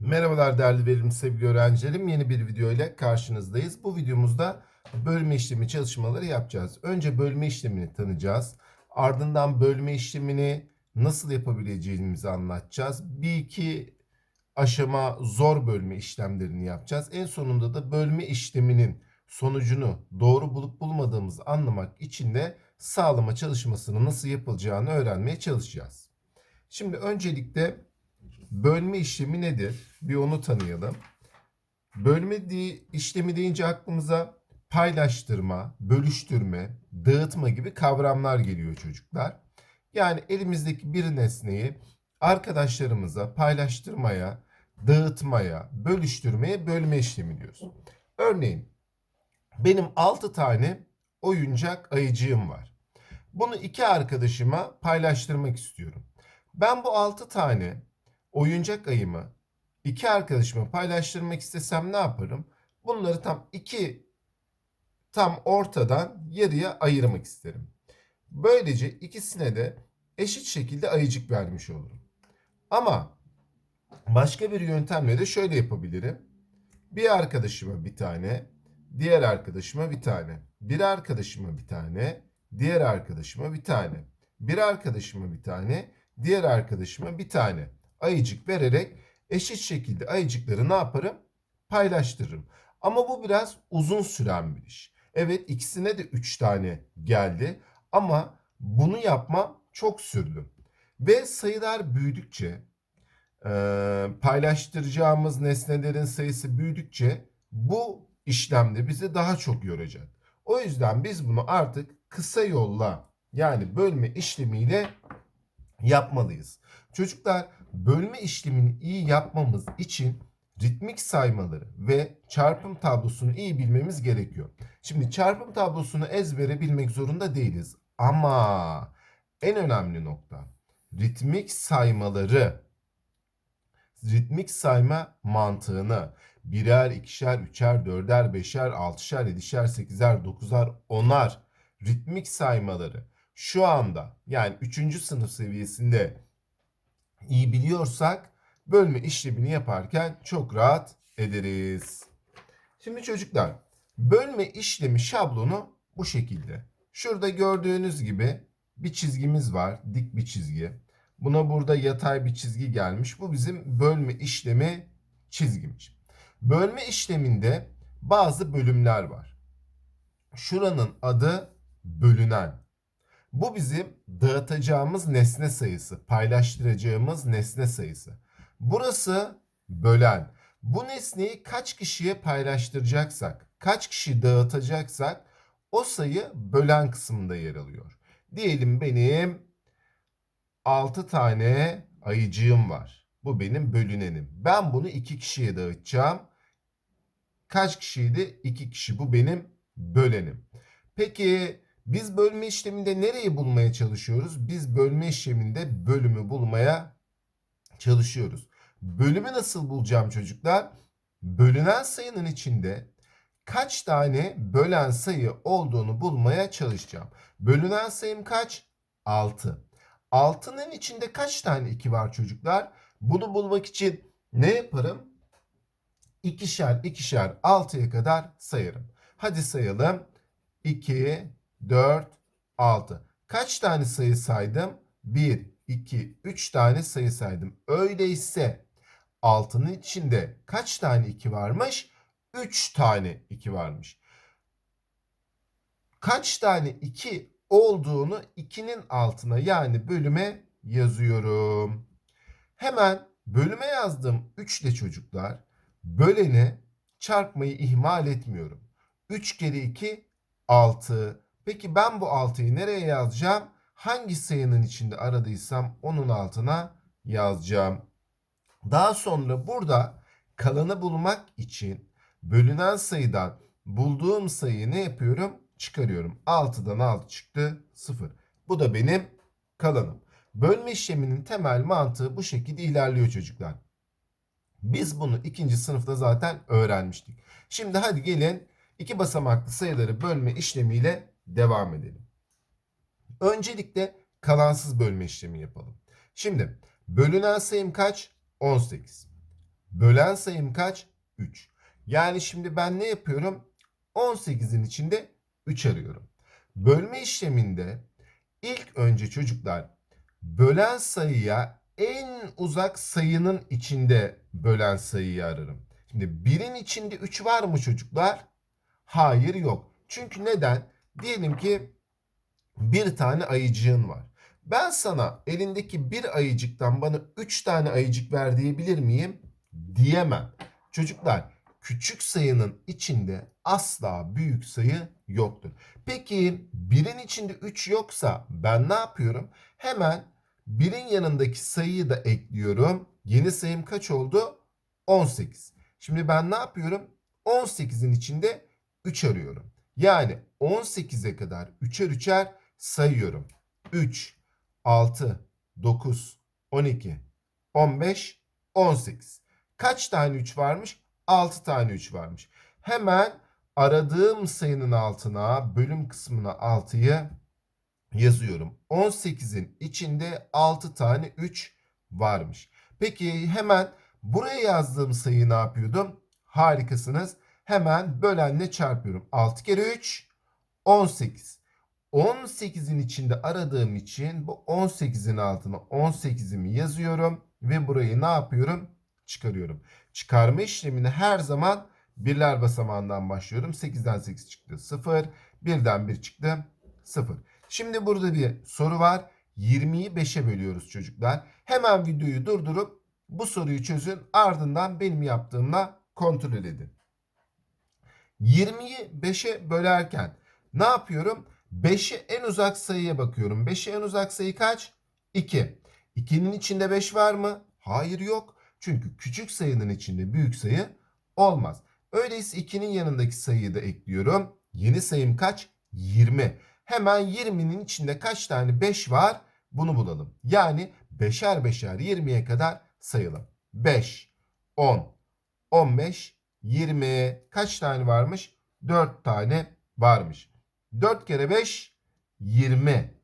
Merhabalar değerli verim sevgili öğrencilerim. Yeni bir video ile karşınızdayız. Bu videomuzda bölme işlemi çalışmaları yapacağız. Önce bölme işlemini tanıyacağız. Ardından bölme işlemini nasıl yapabileceğimizi anlatacağız. Bir iki aşama zor bölme işlemlerini yapacağız. En sonunda da bölme işleminin sonucunu doğru bulup bulmadığımızı anlamak için de sağlama çalışmasını nasıl yapılacağını öğrenmeye çalışacağız. Şimdi öncelikle Bölme işlemi nedir? Bir onu tanıyalım. Bölme di- işlemi deyince aklımıza paylaştırma, bölüştürme, dağıtma gibi kavramlar geliyor çocuklar. Yani elimizdeki bir nesneyi arkadaşlarımıza paylaştırmaya, dağıtmaya, bölüştürmeye bölme işlemi diyoruz. Örneğin benim 6 tane oyuncak ayıcığım var. Bunu iki arkadaşıma paylaştırmak istiyorum. Ben bu 6 tane oyuncak ayımı iki arkadaşıma paylaştırmak istesem ne yaparım? Bunları tam iki tam ortadan yarıya ayırmak isterim. Böylece ikisine de eşit şekilde ayıcık vermiş olurum. Ama başka bir yöntemle de şöyle yapabilirim. Bir arkadaşıma bir tane, diğer arkadaşıma bir tane, bir arkadaşıma bir tane, diğer arkadaşıma bir tane, bir arkadaşıma bir tane, diğer arkadaşıma bir tane ayıcık vererek eşit şekilde ayıcıkları ne yaparım? Paylaştırırım. Ama bu biraz uzun süren bir iş. Evet ikisine de 3 tane geldi ama bunu yapmam çok sürdü. Ve sayılar büyüdükçe paylaştıracağımız nesnelerin sayısı büyüdükçe bu işlemde bizi daha çok yoracak. O yüzden biz bunu artık kısa yolla yani bölme işlemiyle yapmalıyız. Çocuklar bölme işlemini iyi yapmamız için ritmik saymaları ve çarpım tablosunu iyi bilmemiz gerekiyor. Şimdi çarpım tablosunu ezbere bilmek zorunda değiliz. Ama en önemli nokta ritmik saymaları, ritmik sayma mantığını birer, ikişer, üçer, dörder, beşer, altışar, yedişer, sekizer, dokuzar, onar ritmik saymaları şu anda yani 3. sınıf seviyesinde iyi biliyorsak bölme işlemini yaparken çok rahat ederiz. Şimdi çocuklar bölme işlemi şablonu bu şekilde. Şurada gördüğünüz gibi bir çizgimiz var. Dik bir çizgi. Buna burada yatay bir çizgi gelmiş. Bu bizim bölme işlemi çizgimiz. Bölme işleminde bazı bölümler var. Şuranın adı bölünen. Bu bizim dağıtacağımız nesne sayısı, paylaştıracağımız nesne sayısı. Burası bölen. Bu nesneyi kaç kişiye paylaştıracaksak, kaç kişi dağıtacaksak o sayı bölen kısmında yer alıyor. Diyelim benim 6 tane ayıcığım var. Bu benim bölünenim. Ben bunu 2 kişiye dağıtacağım. Kaç kişiydi? 2 kişi. Bu benim bölenim. Peki biz bölme işleminde nereyi bulmaya çalışıyoruz? Biz bölme işleminde bölümü bulmaya çalışıyoruz. Bölümü nasıl bulacağım çocuklar? Bölünen sayının içinde kaç tane bölen sayı olduğunu bulmaya çalışacağım. Bölünen sayım kaç? 6. 6'nın içinde kaç tane 2 var çocuklar? Bunu bulmak için ne yaparım? İkişer ikişer 6'ya kadar sayarım. Hadi sayalım. 2, 4, 6. Kaç tane sayı saydım? 1, 2, 3 tane sayı saydım. Öyleyse 6'nın içinde kaç tane 2 varmış? 3 tane 2 varmış. Kaç tane 2 olduğunu 2'nin altına yani bölüme yazıyorum. Hemen bölüme yazdım 3 ile çocuklar. Böleni çarpmayı ihmal etmiyorum. 3 kere 2 6. Peki ben bu 6'yı nereye yazacağım? Hangi sayının içinde aradıysam onun altına yazacağım. Daha sonra burada kalanı bulmak için bölünen sayıdan bulduğum sayıyı ne yapıyorum? Çıkarıyorum. 6'dan 6 çıktı 0. Bu da benim kalanım. Bölme işleminin temel mantığı bu şekilde ilerliyor çocuklar. Biz bunu ikinci sınıfta zaten öğrenmiştik. Şimdi hadi gelin iki basamaklı sayıları bölme işlemiyle devam edelim. Öncelikle kalansız bölme işlemi yapalım. Şimdi bölünen sayım kaç? 18. Bölen sayım kaç? 3. Yani şimdi ben ne yapıyorum? 18'in içinde 3 arıyorum. Bölme işleminde ilk önce çocuklar bölen sayıya en uzak sayının içinde bölen sayıyı ararım. Şimdi 1'in içinde 3 var mı çocuklar? Hayır yok. Çünkü neden? Diyelim ki bir tane ayıcığın var. Ben sana elindeki bir ayıcıktan bana 3 tane ayıcık ver diyebilir miyim? Diyemem. Çocuklar küçük sayının içinde asla büyük sayı yoktur. Peki birin içinde 3 yoksa ben ne yapıyorum? Hemen birin yanındaki sayıyı da ekliyorum. Yeni sayım kaç oldu? 18. Şimdi ben ne yapıyorum? 18'in içinde 3 arıyorum. Yani 18'e kadar 3'er 3'er sayıyorum. 3, 6, 9, 12, 15, 18. Kaç tane 3 varmış? 6 tane 3 varmış. Hemen aradığım sayının altına bölüm kısmına 6'yı yazıyorum. 18'in içinde 6 tane 3 varmış. Peki hemen buraya yazdığım sayıyı ne yapıyordum? Harikasınız. Hemen bölenle çarpıyorum. 6 kere 3 18. 18'in içinde aradığım için bu 18'in altına 18'imi yazıyorum ve burayı ne yapıyorum? Çıkarıyorum. Çıkarma işlemini her zaman birler basamağından başlıyorum. 8'den 8 çıktı 0. 1'den 1 çıktı 0. Şimdi burada bir soru var. 20'yi 5'e bölüyoruz çocuklar. Hemen videoyu durdurup bu soruyu çözün. Ardından benim yaptığımla kontrol edin. 20'yi 5'e bölerken ne yapıyorum? 5'i en uzak sayıya bakıyorum. 5'i en uzak sayı kaç? 2. 2'nin içinde 5 var mı? Hayır yok. Çünkü küçük sayının içinde büyük sayı olmaz. Öyleyse 2'nin yanındaki sayıyı da ekliyorum. Yeni sayım kaç? 20. Hemen 20'nin içinde kaç tane 5 var? Bunu bulalım. Yani beşer beşer 20'ye kadar sayalım. 5, 10, 15, 20. Kaç tane varmış? 4 tane varmış. 4 kere 5 20.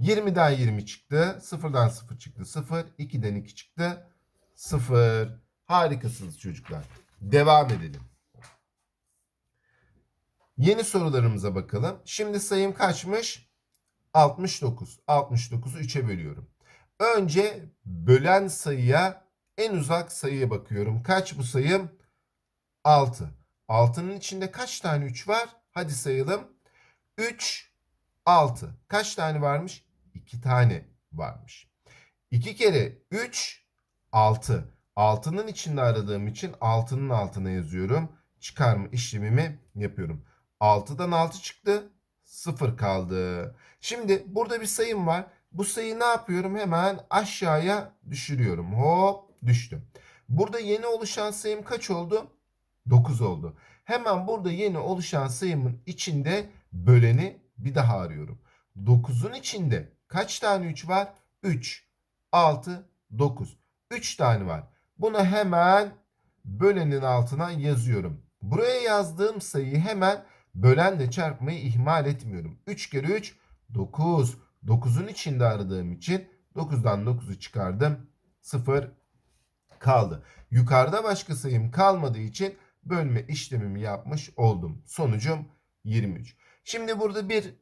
20'den 20 çıktı. 0'dan 0 çıktı. 0. 2'den 2 çıktı. 0. Harikasınız çocuklar. Devam edelim. Yeni sorularımıza bakalım. Şimdi sayım kaçmış? 69. 69'u 3'e bölüyorum. Önce bölen sayıya en uzak sayıya bakıyorum. Kaç bu sayım? 6. 6'nın içinde kaç tane 3 var? Hadi sayalım. 3, 6. Kaç tane varmış? 2 tane varmış. 2 kere 3, 6. 6'nın içinde aradığım için 6'nın altına yazıyorum. Çıkarma işlemimi yapıyorum. 6'dan 6 çıktı. 0 kaldı. Şimdi burada bir sayım var. Bu sayıyı ne yapıyorum? Hemen aşağıya düşürüyorum. Hop düştüm. Burada yeni oluşan sayım kaç oldu? 9 oldu. Hemen burada yeni oluşan sayımın içinde böleni bir daha arıyorum. 9'un içinde kaç tane 3 var? 3, 6, 9. 3 tane var. Bunu hemen bölenin altına yazıyorum. Buraya yazdığım sayıyı hemen bölenle çarpmayı ihmal etmiyorum. 3 kere 3 9. 9'un içinde aradığım için 9'dan 9'u çıkardım. 0 kaldı. Yukarıda başka sayım kalmadığı için bölme işlemimi yapmış oldum. Sonucum 23. Şimdi burada bir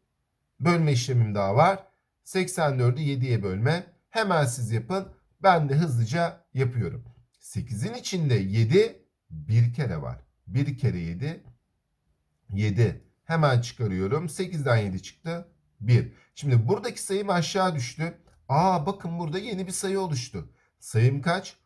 bölme işlemim daha var. 84'ü 7'ye bölme. Hemen siz yapın. Ben de hızlıca yapıyorum. 8'in içinde 7 bir kere var. 1 kere 7 7. Hemen çıkarıyorum. 8'den 7 çıktı. 1. Şimdi buradaki sayım aşağı düştü. Aa bakın burada yeni bir sayı oluştu. Sayım kaç?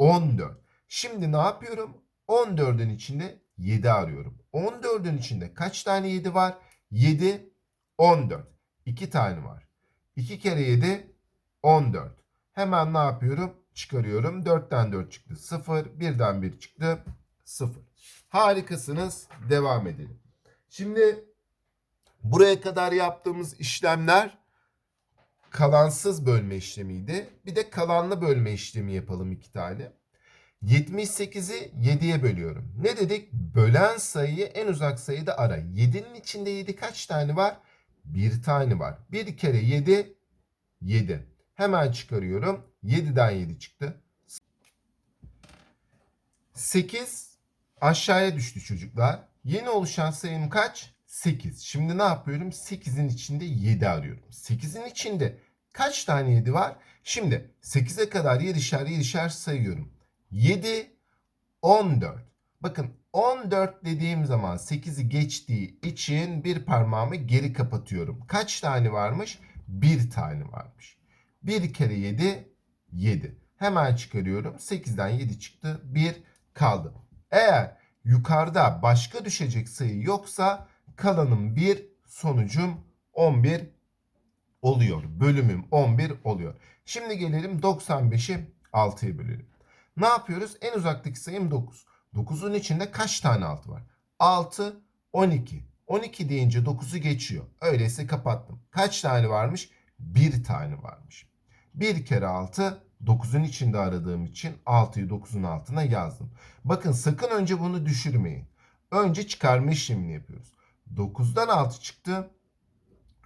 14. Şimdi ne yapıyorum? 14'ün içinde 7 arıyorum. 14'ün içinde kaç tane 7 var? 7, 14. 2 tane var. 2 kere 7, 14. Hemen ne yapıyorum? Çıkarıyorum. 4'ten 4 çıktı. 0. 1'den 1 çıktı. 0. Harikasınız. Devam edelim. Şimdi buraya kadar yaptığımız işlemler kalansız bölme işlemiydi. Bir de kalanlı bölme işlemi yapalım iki tane. 78'i 7'ye bölüyorum. Ne dedik? Bölen sayıyı en uzak sayıda ara. 7'nin içinde 7 kaç tane var? Bir tane var. 1 kere 7 7. Hemen çıkarıyorum. 7'den 7 çıktı. 8 aşağıya düştü çocuklar. Yeni oluşan sayım kaç? 8. Şimdi ne yapıyorum? 8'in içinde 7 arıyorum. 8'in içinde kaç tane 7 var? Şimdi 8'e kadar yerişer yerişer sayıyorum. 7, 14. Bakın 14 dediğim zaman 8'i geçtiği için bir parmağımı geri kapatıyorum. Kaç tane varmış? Bir tane varmış. 1 kere 7, 7. Hemen çıkarıyorum. 8'den 7 çıktı. 1 kaldı. Eğer yukarıda başka düşecek sayı yoksa kalanım 1, sonucum 11 oluyor. Bölümüm 11 oluyor. Şimdi gelelim 95'i 6'ya bölelim. Ne yapıyoruz? En uzaktaki sayım 9. 9'un içinde kaç tane 6 var? 6, 12. 12 deyince 9'u geçiyor. Öyleyse kapattım. Kaç tane varmış? 1 tane varmış. 1 kere 6 9'un içinde aradığım için 6'yı 9'un altına yazdım. Bakın sakın önce bunu düşürmeyin. Önce çıkarma işlemini yapıyoruz. 9'dan 6 çıktı.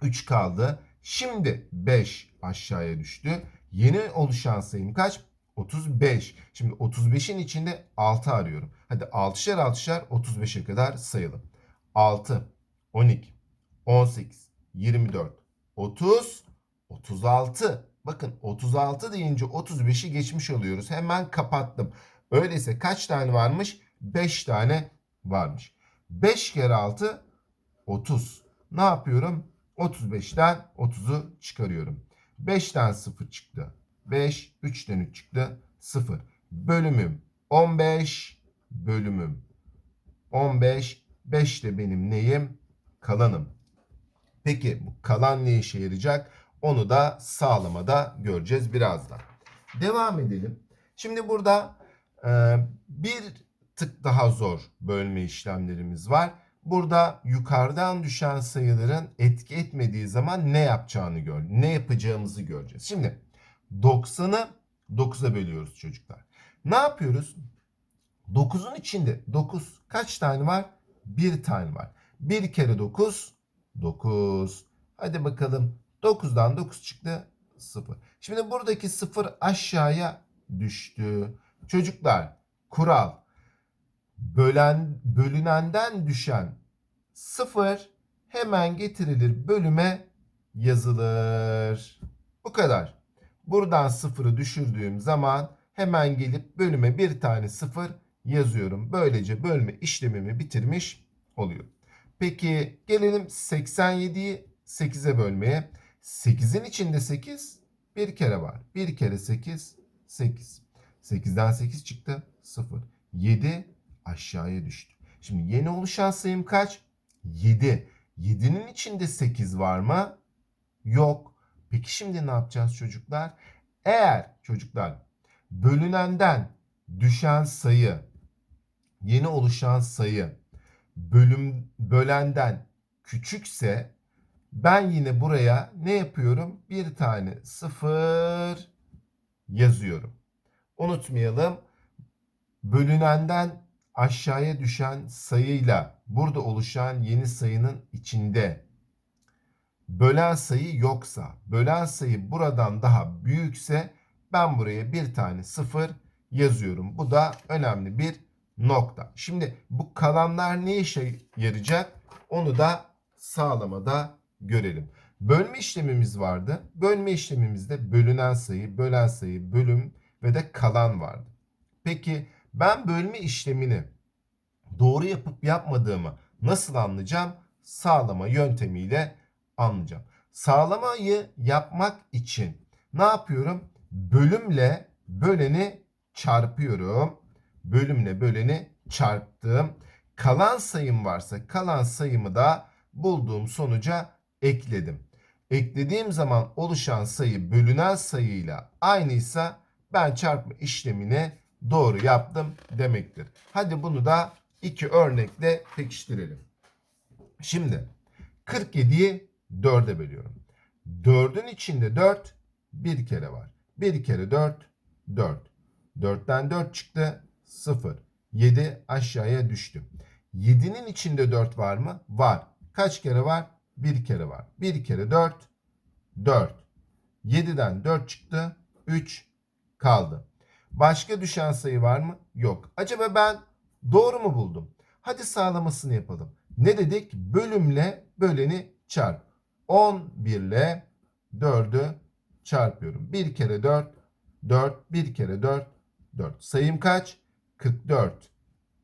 3 kaldı. Şimdi 5 aşağıya düştü. Yeni oluşan sayım kaç? 35. Şimdi 35'in içinde 6 arıyorum. Hadi 6'şer 6'şer 35'e kadar sayalım. 6, 12, 18, 24, 30, 36. Bakın 36 deyince 35'i geçmiş oluyoruz. Hemen kapattım. Öyleyse kaç tane varmış? 5 tane varmış. 5 kere 6 30. Ne yapıyorum? 35'ten 30'u çıkarıyorum. 5'ten 0 çıktı. 5, 3'ten 3 çıktı. 0. Bölümüm 15. Bölümüm 15. 5 de benim neyim? Kalanım. Peki bu kalan ne işe yarayacak? Onu da sağlamada göreceğiz birazdan. Devam edelim. Şimdi burada e, bir tık daha zor bölme işlemlerimiz var. Burada yukarıdan düşen sayıların etki etmediği zaman ne yapacağını gör, ne yapacağımızı göreceğiz. Şimdi 90'ı 9'a bölüyoruz çocuklar. Ne yapıyoruz? 9'un içinde 9 kaç tane var? 1 tane var. 1 kere 9 9. Hadi bakalım 9'dan 9 çıktı 0. Şimdi buradaki 0 aşağıya düştü. Çocuklar kural bölen bölünenden düşen 0 hemen getirilir bölüme yazılır. Bu kadar. Buradan 0'ı düşürdüğüm zaman hemen gelip bölüme bir tane 0 yazıyorum. Böylece bölme işlemimi bitirmiş oluyor. Peki gelelim 87'yi 8'e bölmeye. 8'in içinde 8 bir kere var. 1 kere 8 8. 8'den 8 çıktı 0. 7 aşağıya düştü. Şimdi yeni oluşan sayım kaç? 7. 7'nin içinde 8 var mı? Yok. Peki şimdi ne yapacağız çocuklar? Eğer çocuklar bölünenden düşen sayı yeni oluşan sayı bölüm bölenden küçükse ben yine buraya ne yapıyorum? Bir tane sıfır yazıyorum. Unutmayalım. Bölünenden aşağıya düşen sayıyla burada oluşan yeni sayının içinde bölen sayı yoksa, bölen sayı buradan daha büyükse ben buraya bir tane sıfır yazıyorum. Bu da önemli bir nokta. Şimdi bu kalanlar ne işe yarayacak? Onu da sağlamada görelim. Bölme işlemimiz vardı. Bölme işlemimizde bölünen sayı, bölen sayı, bölüm ve de kalan vardı. Peki ben bölme işlemini doğru yapıp yapmadığımı nasıl anlayacağım? Sağlama yöntemiyle anlayacağım. Sağlamayı yapmak için ne yapıyorum? Bölümle böleni çarpıyorum. Bölümle böleni çarptım. Kalan sayım varsa kalan sayımı da bulduğum sonuca ekledim. Eklediğim zaman oluşan sayı bölünen sayıyla aynıysa ben çarpma işlemini doğru yaptım demektir. Hadi bunu da iki örnekle pekiştirelim. Şimdi 47'yi 4'e bölüyorum. 4'ün içinde 4 bir kere var. 1 kere 4 4. 4'ten 4 çıktı 0. 7 aşağıya düştü. 7'nin içinde 4 var mı? Var. Kaç kere var? Bir kere var. Bir kere 4 4. 7'den 4 çıktı 3 kaldı. Başka düşen sayı var mı? Yok. Acaba ben doğru mu buldum? Hadi sağlamasını yapalım. Ne dedik? Bölümle böleni çarp. 11 ile 4'ü çarpıyorum. 1 kere 4, 4, 1 kere 4, 4. Sayım kaç? 44.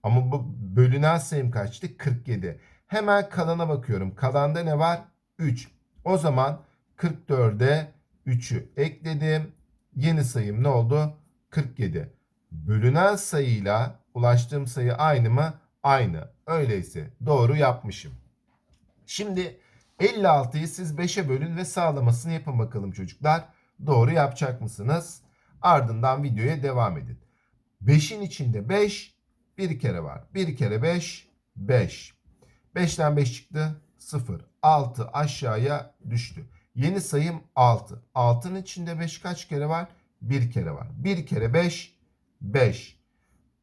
Ama bu bölünen sayım kaçtı? 47. Hemen kalana bakıyorum. Kalanda ne var? 3. O zaman 44'e 3'ü ekledim. Yeni sayım ne oldu? 47. Bölünen sayıyla ulaştığım sayı aynı mı? Aynı. Öyleyse doğru yapmışım. Şimdi 56'yı siz 5'e bölün ve sağlamasını yapın bakalım çocuklar. Doğru yapacak mısınız? Ardından videoya devam edin. 5'in içinde 5 bir kere var. 1 kere 5 5. 5'ten 5 çıktı 0. 6 aşağıya düştü. Yeni sayım 6. 6'nın içinde 5 kaç kere var? 1 kere var. 1 kere 5 5.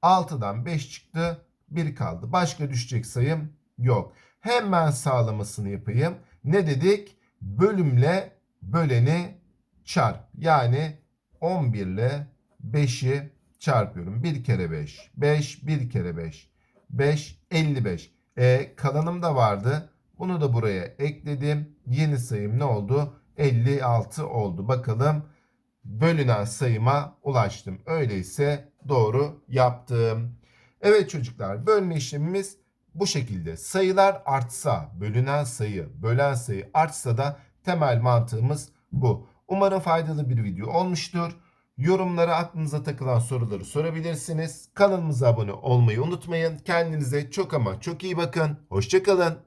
6'dan 5 çıktı 1 kaldı. Başka düşecek sayım yok. Hemen sağlamasını yapayım. Ne dedik? Bölümle böleni çarp. Yani 11 ile 5'i çarpıyorum. 1 kere 5. 5, 1 kere 5. 5, 55. E, kalanım da vardı. Bunu da buraya ekledim. Yeni sayım ne oldu? 56 oldu. Bakalım bölünen sayıma ulaştım. Öyleyse doğru yaptım. Evet çocuklar bölme işlemimiz bu şekilde. Sayılar artsa, bölünen sayı, bölen sayı artsa da temel mantığımız bu. Umarım faydalı bir video olmuştur. Yorumlara aklınıza takılan soruları sorabilirsiniz. Kanalımıza abone olmayı unutmayın. Kendinize çok ama çok iyi bakın. Hoşçakalın.